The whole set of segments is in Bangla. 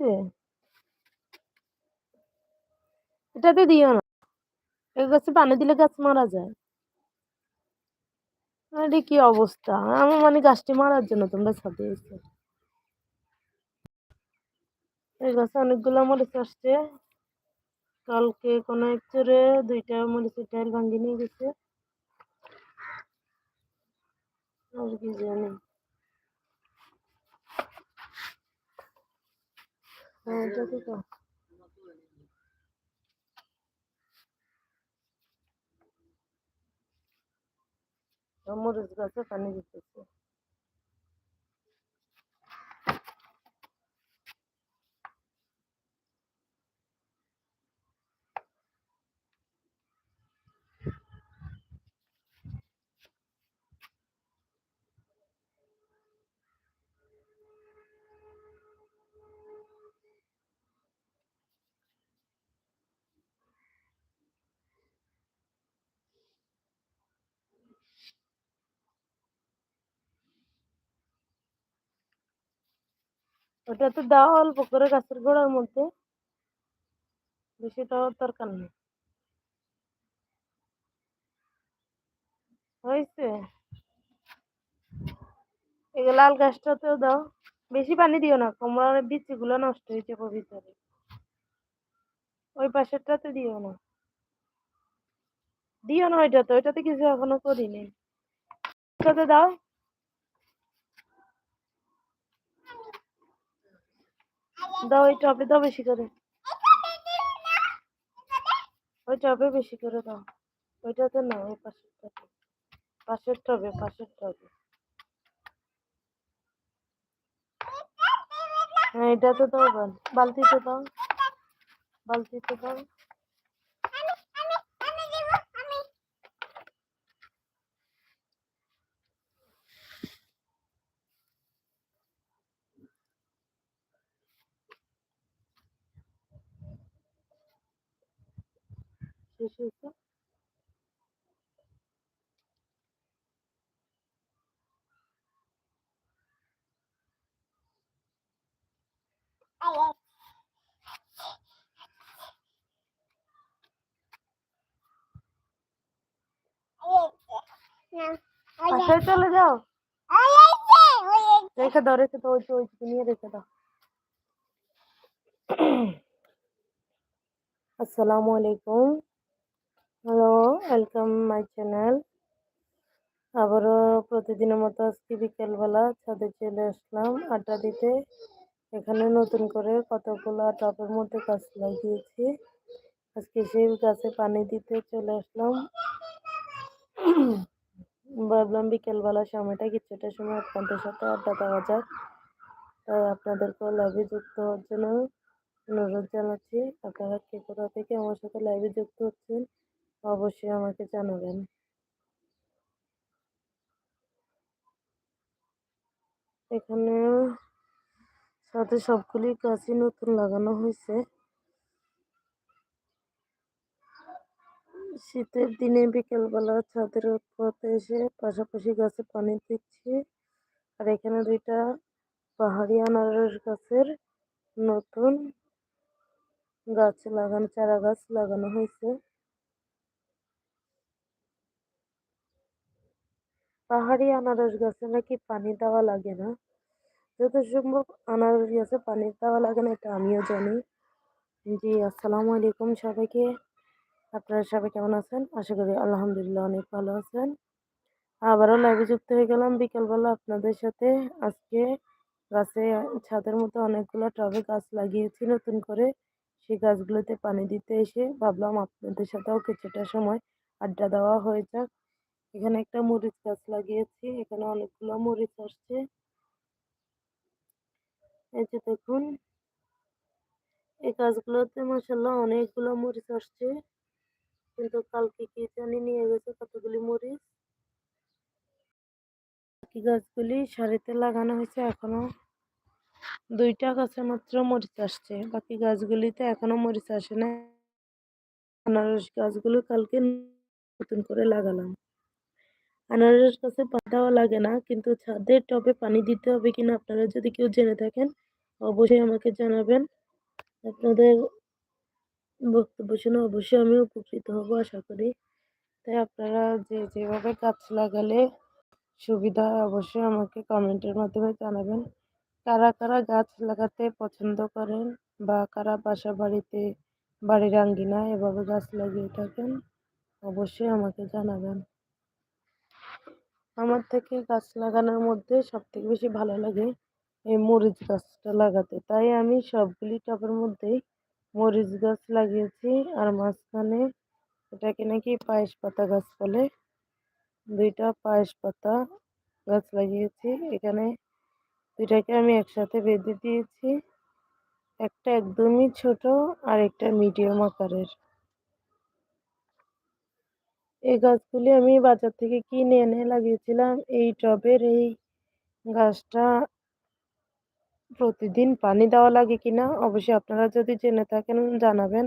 হয়েছে এটাতে দিও না। এই গাছে পানি দিলে গাছ মারা যায়। আরে কি অবস্থা? আমার মানে গাছটি মারার জন্য তোমরা এসে এই গাছে অনেকগুলো মরিচ আসছে। কালকে কোনো এক চোরে দুইটা মরিচের ডাল ভাঙ্গি নিয়ে গেছে। আর কি জানি। হ্যাঁ এটা তো। মরিচ গাছে পানি দিতেছে ওটা তো দাও অল্প করে গাছের গোড়ার মধ্যে। বেশি দেওয়ার দরকার নেই। হয়েছে। লাল গাছটাতেও দাও। বেশি পানি দিও না কোমড়ার বিচিগুলো নষ্ট হয়ে যাবে ভিতরে ওই পাশেরটাতে দিও না। দিও না ওইটাতে ওইটাতে কিছু এখনও করিনি। দাও। দাও ওই টবে দাও বেশি করে। ওই টবে বেশি করে দাও। ওইটাতে না, ওই পাশেরটাতে। পাশের টবে পাশের টবে। হ্যাঁ এটাতে দাও বাল বালতিতে দাও। বালতিতে দাও। শেষ হয়েছে বাসায় চলে যাও। রেখে দাও রেখে দাও, ওই ওই নিয়ে রেখে দাও। আসসালামু আলাইকুম। হ্যালো ওয়েলকাম মাই চ্যানেল আবারও প্রতিদিনের মতো আজকে বিকেলবেলা ছাদে চলে আসলাম আড্ডা দিতে। এখানে নতুন করে কতগুলো টবের মধ্যে গাছ লাগিয়েছি। আজকে সেই গাছে পানি দিতে চলে আসলাম। ভাবলাম বিকেলবেলা সময়টা কিছুটা সময় আপনাদের সাথে আড্ডা দেওয়া যাক। তাই আপনাদেরকেও লাইভে যুক্ত হওয়ার জন্য অনুরোধ জানাচ্ছি। আপনারা কে কোথা থেকে আমার সাথে লাইভে যুক্ত হচ্ছেন অবশ্যই আমাকে জানাবেন। এখানে সাথে সবগুলি গাছই নতুন লাগানো হয়েছে। শীতের দিনে বিকেলবেলা ছাদের পথে এসে পাশাপাশি গাছে পানি দিচ্ছি। আর এখানে দুইটা পাহাড়ি আনারস গাছের নতুন গাছ লাগানো, চারা গাছ লাগানো হয়েছে। পাহাড়ি আনারস গাছে নাকি পানি দেওয়া লাগে না? যত সম্ভব আনারস গাছে পানি দেওয়া লাগে না, এটা আমিও জানি। জি, আসসালামু আলাইকুম সবাইকে। আপনারা সবাই কেমন আছেন? আশা করি আলহামদুলিল্লাহ অনেক ভালো আছেন। আবারও লাইভে যুক্ত হয়ে গেলাম বিকালবেলা আপনাদের সাথে। আজকে গাছে ছাদের মতো অনেকগুলো টবে গাছ লাগিয়েছি নতুন করে। সেই গাছগুলোতে পানি দিতে এসে ভাবলাম আপনাদের সাথেও কিছুটা সময় আড্ডা দেওয়া হয়ে যাক। এখানে একটা মরিচ গাছ লাগিয়েছি, এখানে অনেকগুলো মরিচ আসছে। এই যে দেখুন, এই গাছগুলোতে মাসাল্লাহ অনেকগুলো মরিচ আসছে। কিন্তু কালকে কি জানি নিয়ে গেছে কতগুলি মরিচ। বাকি গাছগুলি সারিতে লাগানো হয়েছে, এখনও দুইটা গাছে মাত্র মরিচ আসছে। বাকি গাছগুলিতে এখনও মরিচ আসে না আনারস গাছগুলো কালকে নতুন করে লাগালাম। আনারস গাছে পাতাও লাগে না, কিন্তু ছাদের টবে পানি দিতে হবে কিনা আপনারা যদি কেউ জেনে থাকেন, অবশ্যই আমাকে জানাবেন। আপনাদের বক্তব্য শুনে অবশ্যই আমি উপকৃত হব, আশা করি। তাই আপনারা যে যেভাবে গাছ লাগালে সুবিধা হয়, অবশ্যই আমাকে কমেন্টের মাধ্যমে জানাবেন। কারা কারা গাছ লাগাতে পছন্দ করেন বা কারা বাসা বাড়িতে, বাড়ির আঙ্গিনায় এভাবে গাছ লাগিয়ে থাকেন, অবশ্যই আমাকে জানাবেন। আমার থেকে গাছ লাগানোর মধ্যে সবথেকে বেশি ভালো লাগে এই মরিচ গাছটা লাগাতে। তাই আমি সবগুলি টবের মধ্যেই মরিচ গাছ লাগিয়েছি আর মাঝখানে এটাকে নাকি পায়েস পাতা গাছ বলে। দুইটা পায়েস পাতা গাছ লাগিয়েছি। এখানে দুইটাকে আমি একসাথে বেঁধে দিয়েছি। একটা একদমই ছোট আর একটা মিডিয়াম আকারের। এই গাছগুলি আমি বাজার থেকে কিনে এনে লাগিয়েছিলাম। এই টবের এই গাছটা প্রতিদিন পানি দেওয়া লাগে কিনা অবশ্যই আপনারা যদি জেনে থাকেন, জানাবেন।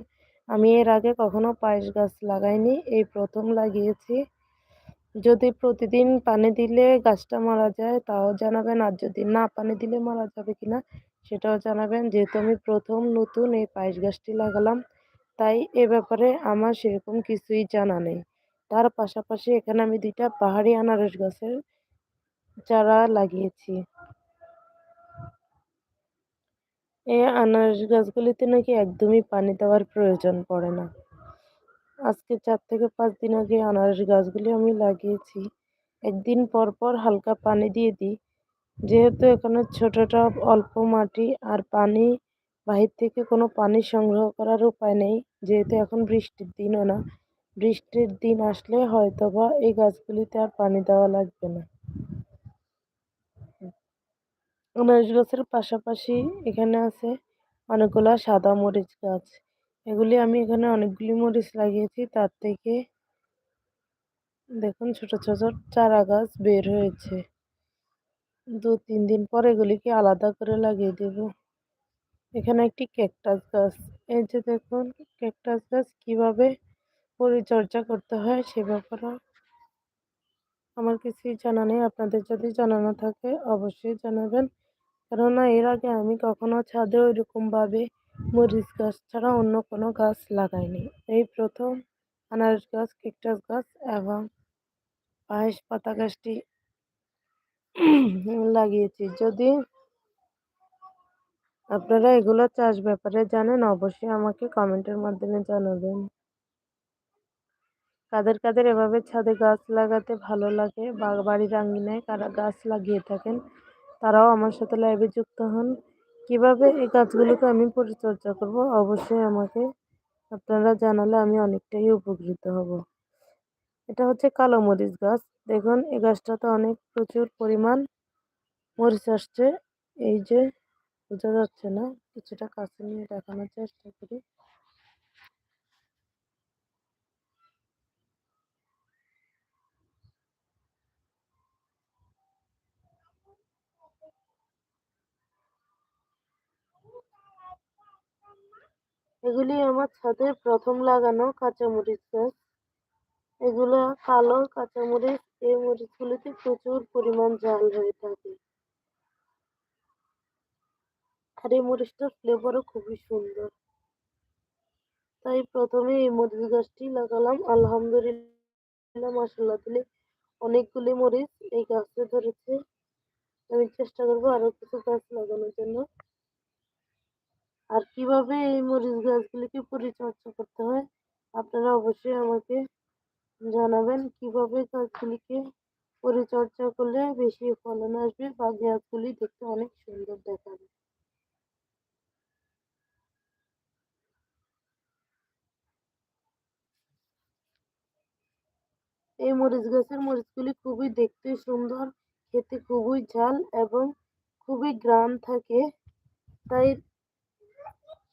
আমি এর আগে কখনো পায়েস গাছ লাগাইনি, এই প্রথম লাগিয়েছি। যদি প্রতিদিন পানি দিলে গাছটা মারা যায়, তাও জানাবেন। আর যদি না পানি দিলে মারা যাবে কিনা, সেটাও জানাবেন। যেহেতু আমি প্রথম নতুন এই পায়েস গাছটি লাগালাম, তাই এ ব্যাপারে আমার সেরকম কিছুই জানা নেই। তার পাশাপাশি এখানে আমি দুইটা পাহাড়ি আনারস গাছের চারা লাগিয়েছি। এই আনারস গাছগুলিতে নাকি একদমই পানি দেওয়ার প্রয়োজন পড়ে না। আজকে চার থেকে পাঁচ দিন আগে আনারস গাছগুলি আমি লাগিয়েছি। একদিন পর পর হালকা পানি দিয়ে দিই। যেহেতু এখানে ছোট টব অল্প মাটি আর পানি, বাহির থেকে কোনো পানি সংগ্রহ করার উপায় নেই, যেহেতু এখন বৃষ্টির দিনও না। বৃষ্টির দিন আসলে হয়তো বা এই গাছগুলিতে আর পানি দেওয়া লাগবে না। আনারস গাছের পাশাপাশি এখানে আছে অনেকগুলো সাদা মরিচ গাছ। এগুলি আমি এখানে অনেকগুলি মরিচ লাগিয়েছি, তার থেকে দেখুন ছোট ছোট চারা গাছ বের হয়েছে। দু তিন দিন পর এগুলিকে আলাদা করে লাগিয়ে দেব। এখানে একটি ক্যাকটাস গাছ। এই যে দেখুন, ক্যাকটাস গাছ কীভাবে পরিচর্যা করতে হয় সে ব্যাপারে। আমার কিছুই জানা নেই। আপনাদের যদি জানানো থাকে অবশ্যই জানাবেন। কেননা এর আগে আমি কখনো ছাদে ওইরকমভাবে মরিচ গাছ ছাড়া অন্য কোনো গাছ লাগাইনি। এই প্রথম আনারস গাছ, ক্যাকটাস গাছ এবং পায়েস পাতা গাছটি লাগিয়েছি। যদি আপনারা এগুলো চাষ ব্যাপারে জানেন, অবশ্যই আমাকে কমেন্টের মাধ্যমে জানাবেন। কাদের কাদের এভাবে ছাদে গাছ লাগাতে ভালো লাগে, বা বাড়ির আঙ্গিনায় কারা গাছ লাগিয়ে থাকেন, তারাও আমার সাথে লাইভে যুক্ত হন। কীভাবে এই গাছগুলোকে আমি পরিচর্যা করব? অবশ্যই আমাকে আপনারা জানালে আমি অনেকটাই উপকৃত হব। এটা হচ্ছে কালো মরিচ গাছ। দেখুন, এই গাছটাতে অনেক প্রচুর পরিমাণ মরিচ আসছে। এই যে বোঝা যাচ্ছে না, কিছুটা কাছে নিয়ে দেখানোর চেষ্টা করি। এগুলি আমার ছাদে প্রথম লাগানো কাঁচামরিচ গাছ। এগুলো কালো কাঁচামরিচ, এই মরিচগুলিতে প্রচুর পরিমাণ জাল হয়ে থাকে। আর এই মরিচটার ফ্লেভারও খুবই সুন্দর। তাই প্রথমে এই মরিচ গাছটি লাগালাম। আলহামদুলিল্লাহ মাসাল্লাহ দিলে অনেকগুলি মরিচ এই গাছে ধরেছে। আমি চেষ্টা করব আরও কিছু গাছ লাগানোর জন্য। আর কীভাবে এই মরিচ গাছগুলিকে পরিচর্যা করতে হয়, আপনারা অবশ্যই আমাকে জানাবেন। কীভাবে গাছগুলিকে পরিচর্যা করলে বেশি ফলন আসবে বা গাছগুলি দেখতে অনেক সুন্দর দেখাবে? এই মরিচ গাছের মরিচগুলি খুবই দেখতে সুন্দর, খেতে খুবই ঝাল এবং খুবই গ্রাম থাকে। তাই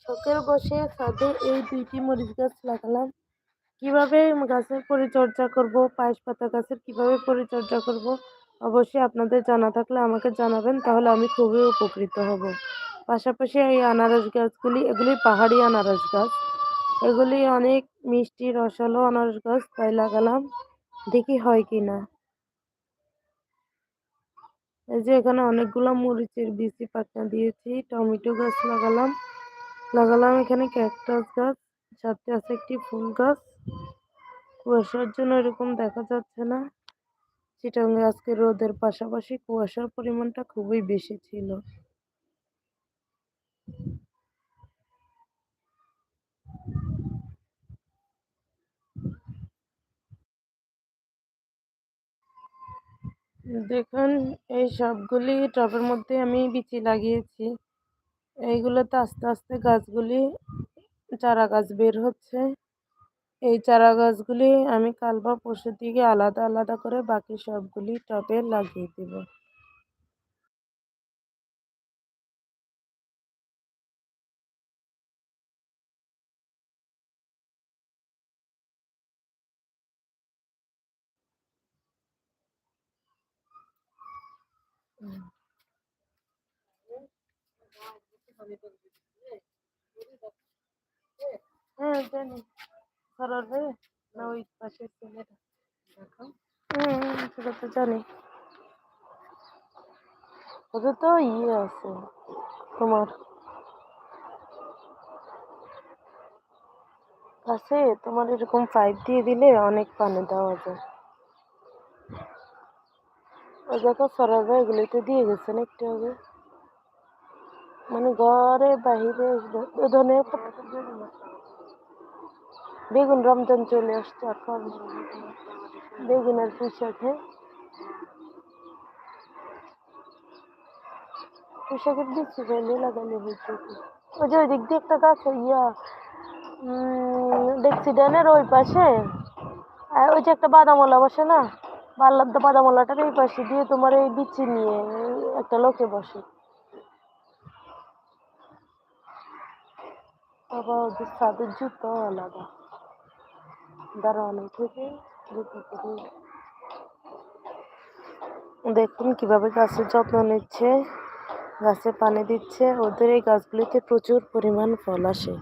শখের বসে ছাদে এই দুইটি মরিচ গাছ লাগালাম। কীভাবে গাছের পরিচর্যা করব, পায়েস পাতা গাছের কীভাবে পরিচর্যা করব, অবশ্যই আপনাদের জানা থাকলে আমাকে জানাবেন, তাহলে আমি খুবই উপকৃত হব। পাশাপাশি এই আনারস গাছগুলি, এগুলি পাহাড়ি আনারস গাছ। এগুলি অনেক মিষ্টি, রসালো আনারস গাছ, তাই লাগালাম। দেখি হয় কি না এই যে এখানে অনেকগুলো মরিচের বিচি পাতা দিয়েছি, টমেটো গাছ লাগালাম। লাগালাম এখানে ক্যাকটাস গাছ, সাথে আছে একটি ফুল গাছ। কুয়াশার জন্য এরকম দেখা যাচ্ছে না। চিটাঙ্গে আজকে রোদের পাশাপাশি কুয়াশার পরিমাণটা খুবই বেশি ছিল। দেখুন, এই সবগুলি টবের মধ্যে আমি বিচি লাগিয়েছি। এইগুলোতে আস্তে আস্তে গাছগুলি চারা গাছ বের হচ্ছে। এই চারা গাছগুলি আমি কাল বা পরশুর দিকে আলাদা আলাদা করে বাকি সবগুলি টবে লাগিয়ে দেব। হ্যাঁ? জানি। সরবে না ওই পাশে ছেলেটা। হুম সেটা তো জানি। ওদের তো ইয়ে আছে তোমার। কাছে তোমার এরকম পাইপ দিয়ে দিলে অনেক পানি দেওয়া যায়। ওই দেখো সরাবে এগুলিতে দিয়ে গেছেন একটু আগে। মানে ঘরে বাহিরে বেগুন রমজান চলে আসছে এখন। বেগুনের পুঁশাকে পুঁশাকের দিচ্ছি ফেলে লাগানো হয়েছে। ওই যে ওই দিক দিয়ে একটা গাছ ইয়া দেখছি ড্যানের ওই পাশে। ওই যে একটা বাদামওয়ালা বসে না? বাল্লার বাদামওয়ালাটার এই পাশে দিয়ে তোমার এই বিচি নিয়ে একটা লোকে বসে। ওদের সাদের জুতো আলাদা দাঁড়ানো থেকে দেখুন কীভাবে গাছের যত্ন নিচ্ছে গাছে পানি দিচ্ছে ওদের এই গাছগুলিতে প্রচুর পরিমাণ ফল আসে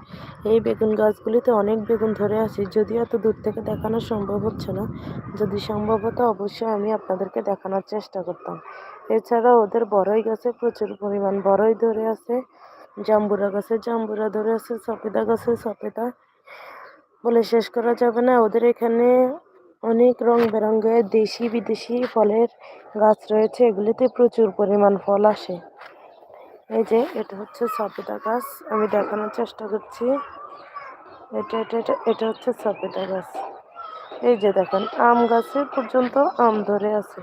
এই বেগুন গাছগুলিতে অনেক বেগুন ধরে আছে যদিও এত দূর থেকে দেখানো সম্ভব হচ্ছে না যদি সম্ভব হতো অবশ্যই আমি আপনাদেরকে দেখানোর চেষ্টা করতাম এছাড়া ওদের বড়ই গাছে প্রচুর পরিমাণ বড়ই ধরে আছে জাম্বুরা গাছে জাম্বুরা ধরে আছে সপেদা গাছে সপেদা বলে শেষ করা যাবে না, ওদের এখানে অনেক রং বেরঙের দেশি বিদেশি ফলের গাছ রয়েছে, এগুলিতে প্রচুর পরিমাণ ফল আসে। এই যে, এটা হচ্ছে সপেদা গাছ, আমি দেখানোর চেষ্টা করছি। এটা এটা এটা এটা হচ্ছে সপেদা গাছ। এই যে দেখেন, আম গাছে পর্যন্ত আম ধরে আছে।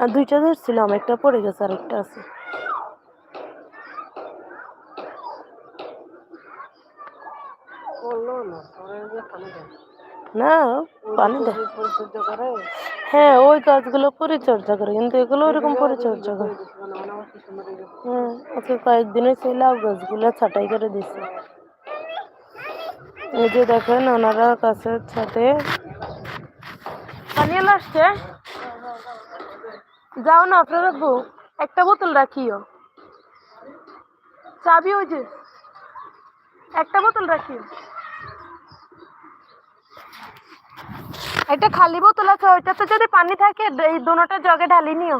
আর দুইটা ধরছিলাম একটা পড়ে গেছে আর একটা আছে। না পানি দেয়। হ্যাঁ ওই গাছগুলো পরিচর্যা করে কিন্তু এগুলো ওরকম পরিচর্যা করে। হ্যাঁ ওকে কয়েকদিনে সেই লাউ গাছগুলো ছাটাই করে দিছে। এই যে দেখেন ওনারা গাছের ছাদে পানি আসছে? যাও না আপনার বউ একটা বোতল রাখিও। চাবি ওই যে, একটা বোতল রাখিও। একটা খালি বোতল আছে, ওইটাতে যদি পানি থাকে, এই দুটা জগে ঢালি নিও।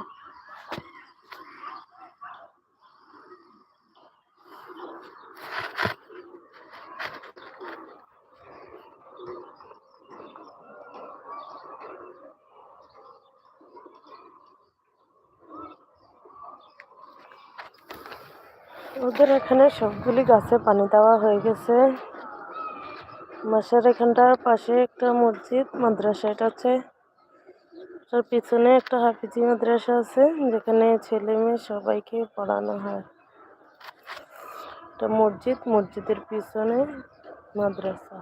ওদের এখানে সবগুলি গাছে পানি দেওয়া হয়ে গেছে। বাসার এখানটার পাশে একটা মসজিদ, মাদ্রাসা এটা হচ্ছে। তার পিছনে একটা হাফিজি মাদ্রাসা আছে, যেখানে ছেলে মেয়ে সবাইকে পড়ানো হয়। একটা মসজিদ, মসজিদের পিছনে মাদ্রাসা।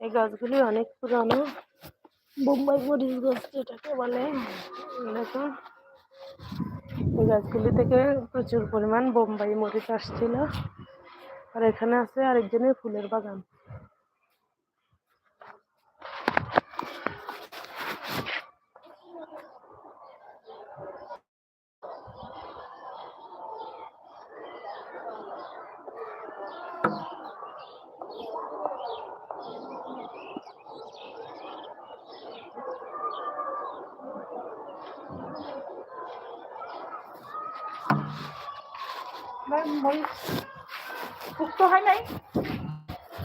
এই গাছগুলি অনেক পুরানো। বোম্বাই মরিচ গাছ যেটাকে বলে, দেখো। এই গাছগুলি থেকে প্রচুর পরিমাণ বোম্বাই মরিচ আসছিল। আর এখানে আছে আরেকজনের ফুলের বাগান। মরিচ পুক্ত হয় নাই?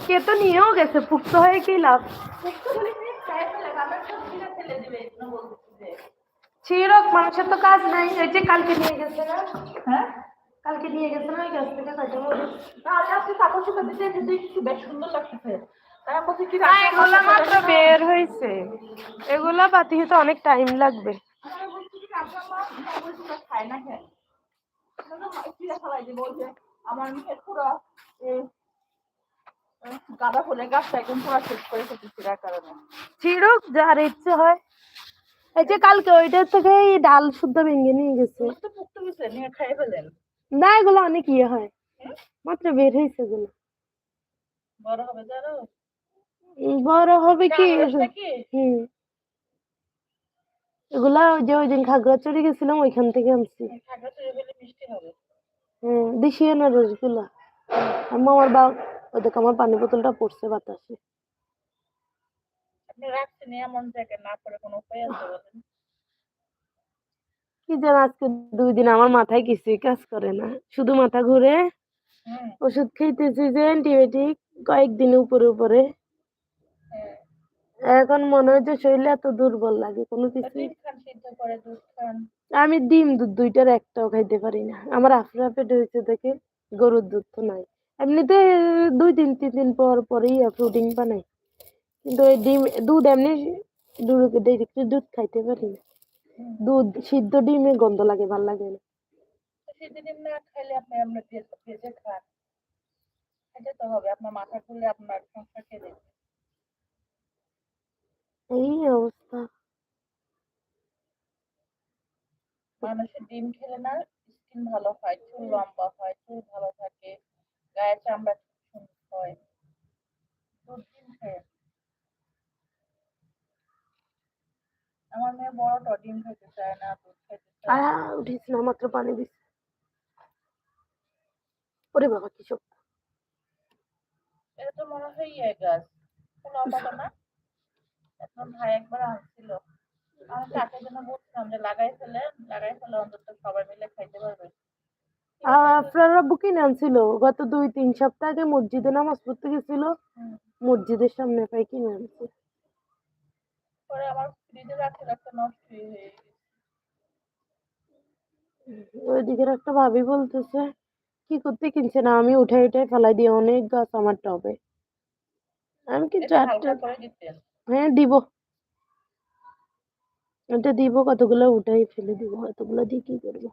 কে তো নিয়েও গেছে পুক্ত হয়ে কি লাভ? পুক্ত হলে কি খায় ফেলে আমার সব কিনা ফেলে দিবে এগুলো বলতেছি যে ছিড়ক মানুষের তো কাজ নাই। এই যে কালকে নিয়ে গেছে না? হ্যাঁ? কালকে নিয়ে গেছে না ওই গাছ থেকে কাটে মরিচ না কাপড় শুকাতে দিতে দেখছি বেশ সুন্দর লাগতেছে তাই আমি বলছি কি না এগুলা মাত্র বের হয়েছে। এগুলা পাতি হতে অনেক টাইম লাগবে। খায় না খেয়ে চিড়া ফেলাই দিব যে আমার মেয়ের পুরো এই, এই গাঁদা ফুলের গাছটা একদম পুরো শেষ করে ফেলছি কারণে। ছিড়ুক যার ইচ্ছে হয়। এই যে কালকে থেকে ডাল শুদ্ধ ভেঙে নিয়ে গেছে। না এগুলো অনেক ইয়ে হয়। মাত্র বের হয়েছে এগুলো। বড় হবে বড় হবে কি? কি হুম। এগুলা ওই যে ওই দিন খাগড়াছড়ি গেছিলাম ওইখান থেকে আনছি। হ্যাঁ দেশি আনারসগুলা আমার বা ওই দেখ আমার পানি বোতলটা পড়ছে বাতাসে। কি যেন আজকে দুই দিন আমার মাথায় কিছুই কাজ করে না। শুধু মাথা ঘুরে ওষুধ খাইতেছি যে অ্যান্টিবায়োটিক কয়েকদিন উপরে উপরে। হ্যাঁ। এখন মনে হয় যে শরীরে এত দুর্বল লাগে কোনো কিছু আমি ডিম দুধ দুইটার একটাও খাইতে পারি না। আমার আফরা পেট হয়েছে দেখে গরুর দুধ তো নাই। এমনিতে দুই তিন তিন দিন পর পরেই প্রোটিন বানাই। কিন্তু এই ডিম দুধ এমনি দুধ একটু দুধ খাইতে পারি না। দুধ সিদ্ধ ডিমে গন্ধ লাগে ভালো লাগে না। সিদ্ধ ডিম না খাইলে আপনি ভেজে খান। তো হবে আপনার মাথা খুলে আপনার সংসার খেয়ে এই অবস্থা মানুষের ডিম খেলে না স্কিন ভালো হয় চুল লম্বা হয় চুল ভালো থাকে গায়ের চামড়া সুন্দর হয় আমার মেয়ে বড়টা ডিম খেতে চায় না দুধ খেতে চায় না। উঠিস না মাত্র পানি দিস ওরে বাবা কি সব এটা তো মনে হয় ইয়ে গাছ না এখন ভাই একবার আনছিল আমি তাকে জন্য বলছিলাম যে লাগাই ফেলে লাগাই ফেলে অন্তত সবাই মিলে খাইতে পারবে। আপনারা বুকিং আনছিল। গত দুই তিন সপ্তাহ আগে মসজিদে নামাজ পড়তে গেছিল। মসজিদের সামনে পাই কিনে আনছে। পরে আমার ফ্রিজে রাখতে রাখতে নষ্ট হয়ে গেছে। ওইদিকের একটা ভাবি বলতেছে কি করতে কিনছে না আমি উঠে উঠে ফেলাই দিয়ে অনেক গাছ আমার টবে। আমি কি চারটে হ্যাঁ দিব। এটা দিব কতগুলো উঠাই ফেলে দিব এতগুলো দিয়ে কি করব?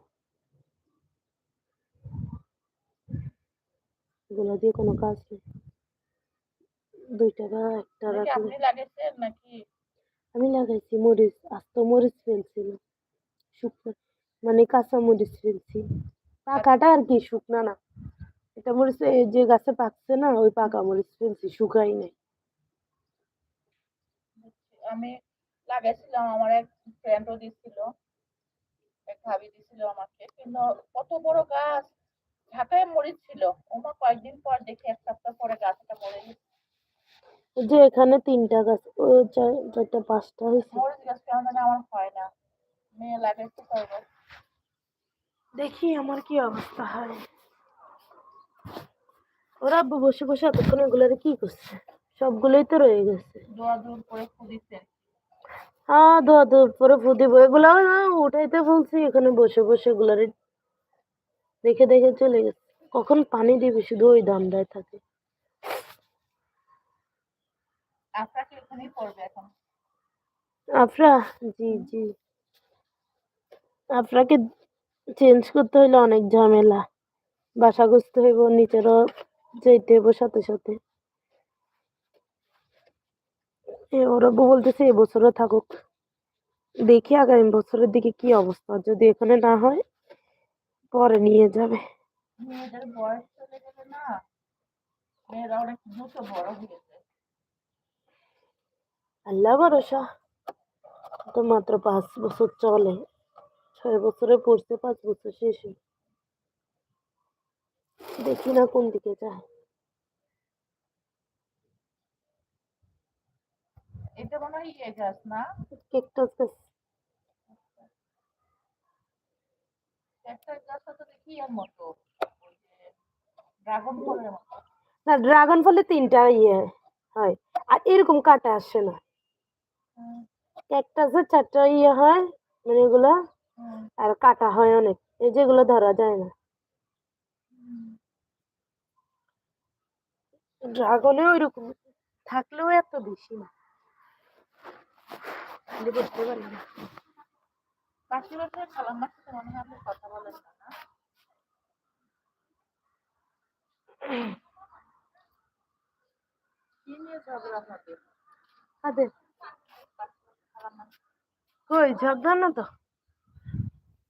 এগুলো দিয়ে কোনো কাজ নেই। দুই টাকা একটা রাখলে। নাকি? আমি লাগাইছি মরিচ আস্ত মরিচ ফেলছিল। শুকনো মানে কাঁচা মরিচ ফেলছি। পাকাটা আর কি শুকনা না। এটা মরিচ যে গাছে পাকছে না ওই পাকা মরিচ ফেলছি শুকাই নাই। আমি লাগাইছিলাম আমার এক ফ্রেন্ডও দিছিল এক ভাবি দিছিল আমাকে। কিন্তু কত বড় গাছ ঢাকায় মরিচ ছিল ওমা কয়েকদিন পর দেখি এক সপ্তাহ পরে গাছটা মরে গেছে। যে এখানে তিনটা গাছ ও চার- চারটা পাঁচটা হয়েছে। মরিচ গাছ কেমন জানি আমার হয় না। মেয়ে লাগাইতে পারব। দেখি আমার কি অবস্থা হয়। ওরা বসে বসে এতক্ষণ এগুলোরে কি করছে? সবগুলোই তো রয়ে গেছে। দোয়া দূর করে খুদিছেন হ্যাঁ ধোয়া ধোয়ার পরে ফু দিব। এগুলো না উঠাইতে বলছি এখানে বসে বসে এগুলারে দেখে দেখে চলে গেছে। কখন পানি দিবি? শুধু ওই দামটায় থাকে। পড়বে এখন? আফরা? জি জি। আফরাকে চেঞ্জ করতে হইলে অনেক ঝামেলা। বাসা গুছতে হইব নিচেরও যেতে হইব সাথে সাথে এ ওরা বলতেছে এবছরও থাকুক। দেখি আগামী বছরের দিকে কি অবস্থা। যদি এখানে না হয় পরে নিয়ে যাবে। মেয়েদের বয়স চলে গেলে না মেয়েরা অনেক দ্রুত বড় হয়ে যায়। আল্লাহ ভরসা। তো মাত্র পাঁচ বছর চলে। ছয় বছরে পড়ছে পাঁচ বছর শেষ। দেখি না কোন দিকে যায়। এটা মনে হয় ইয়ে গাছ না? গাছ। গাছটা তো দেখি এর মতো ড্রাগন ফলের মতো। না ড্রাগন ফলে তিনটা ইয়ে হয় আর এরকম কাটা আসে না। ক্যাকটাসের চারটা ইয়ে হয় মানে এগুলো আর কাটা হয় অনেক এই যেগুলো ধরা যায় না। ড্রাগনে ওইরকম থাকলেও এত বেশি না। খালি বুঝতে পারি না পাশের বাসায় খালাম্মার সাথে মনে হয় আপনি কথা বলেন না না? কি নিয়ে ঝগড়া হবে? কই ঝগড়া না তো?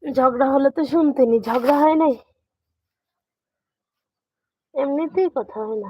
ঝগড়া হলে তো শুনতেনি ঝগড়া হয় নাই? এমনিতেই কথা হয় না।